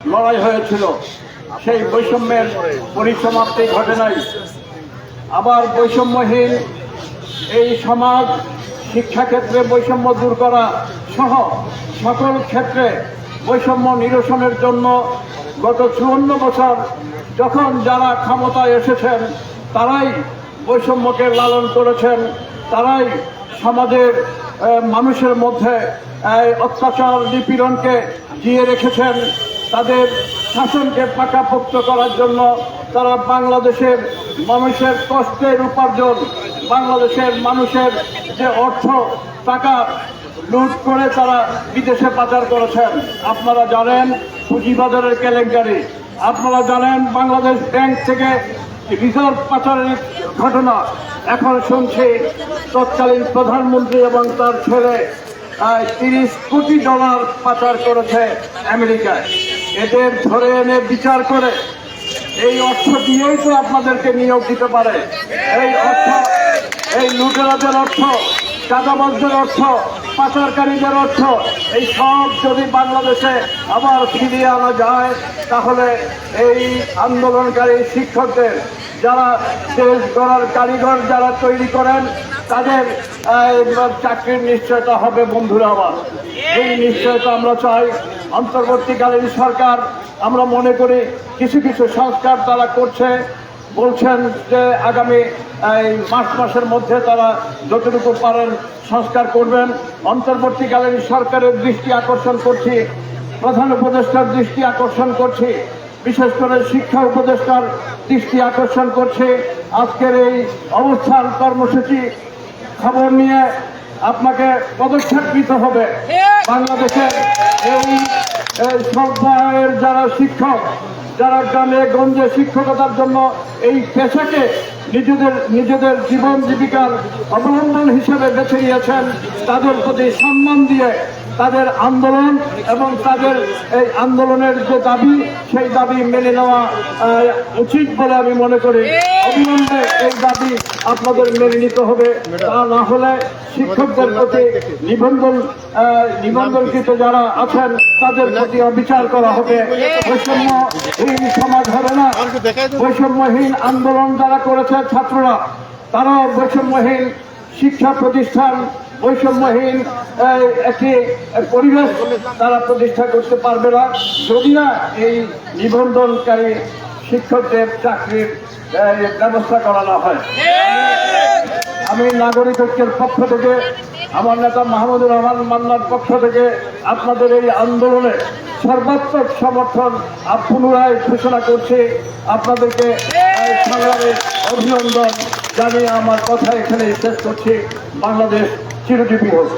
লড়াই হয়েছিল। সেই বৈষম্যের পরিসমাপ্তি ঘটে নাই আবার বৈষম্যহীন এই সমাজ, শিক্ষাক্ষেত্রে বৈষম্য দূর করা সহ সকল ক্ষেত্রে বৈষম্য নিরসনের জন্য গত চুয়ান্ন বছর যখন যারা ক্ষমতায় এসেছেন, তারাই বৈষম্যকে লালন করেছেন, তারাই সমাজের মানুষের মধ্যে অত্যাচার নিপীড়নকে জিয়ে রেখেছেন তাদের শাসনকে পাকাপোক্ত করার জন্য তারা বাংলাদেশের মানুষের কষ্টের উপার্জন, বাংলাদেশের মানুষের যে অর্থ, টাকা লুট করে তারা বিদেশে পাচার করেছেন। আপনারা জানেন পুঁজিবাজারের কেলেঙ্কারি। আপনারা জানেন বাংলাদেশ ব্যাংক থেকে রিজার্ভ পাচারের ঘটনা। এখন শুনছি তৎকালীন প্রধানমন্ত্রী এবং তার ছেলে তিরিশ কোটি ডলার পাচার করেছে আমেরিকায়। এদের ধরে এনে বিচার করে। এই অর্থ দিয়েই তো আপনাদেরকে নিয়োগ দিতে পারে। এই অর্থ, এই লুটেরাদের অর্থ চাঁদাবাজদের অর্থ, পাচারকারীদের অর্থ, এই সব যদি বাংলাদেশে আবার ফিরিয়ে আনা যায়, তাহলে এই আন্দোলনকারী শিক্ষকদের যারা দেশ গড়ার কারিগর যারা তৈরি করেন, তাদের চাকরির নিশ্চয়তা হবে বন্ধুরা আমার। এই নিশ্চয়তা আমরা চাই। অন্তর্বর্তীকালীন সরকার, আমরা মনে করি কিছু কিছু সংস্কার তারা করছে। বলছেন যে আগামী, এই মার্চ মাসের মধ্যে তারা যতটুকু পারেন সংস্কার করবেন। অন্তর্বর্তীকালীন সরকারের দৃষ্টি আকর্ষণ করছি, প্রধান উপদেষ্টার দৃষ্টি আকর্ষণ করছি, বিশেষ করে শিক্ষা উপদেষ্টার দৃষ্টি আকর্ষণ করছে। আজকের এই অবস্থান কর্মসূচি খবর নিয়ে আপনাকে পদক্ষেপ নিতে হবে বাংলাদেশের এই সম্প্রদায়ের যারা শিক্ষক, যারা গ্রামে গঞ্জে শিক্ষকতার জন্য এই পেশাকে নিজেদের নিজেদের জীবন জীবিকার অবলম্বন হিসেবে বেছে নিয়েছেন, তাদের প্রতি সম্মান দিয়ে তাদের আন্দোলন এবং তাদের এই আন্দোলনের যে দাবি, সেই দাবি মেনে নেওয়া উচিত বলে আমি মনে করি। অবিলম্বে এই দাবি আপনাদের মেনে নিতে হবে। তা না হলে শিক্ষকদের প্রতি নিবন্ধন নিবন্ধনকৃত যারা আছেন, তাদের প্রতি বিচার করা হবে। বৈষম্যহীন সমাজ হবে না। বৈষম্যহীন আন্দোলন যারা করেছে ছাত্ররা, তারাও বৈষম্যহীন শিক্ষা প্রতিষ্ঠান বৈষম্যহীন একটি পরিবেশ তারা প্রতিষ্ঠা করতে পারবে না। যদি না এই নিবন্ধনকারী শিক্ষকদের চাকরির ব্যবস্থা করা না হয়। আমি নাগরিক ঐক্যের পক্ষ থেকে, আমার নেতা মাহমুদুর রহমান মান্নার পক্ষ থেকে আপনাদের এই আন্দোলনে সর্বাত্মক সমর্থন পুনরায় ঘোষণা করছি। আপনাদেরকে এই সংগ্রামে অভিনন্দন জানিয়ে আমার কথা এখানে শেষ করছি। বাংলাদেশ চিরজীবী হোক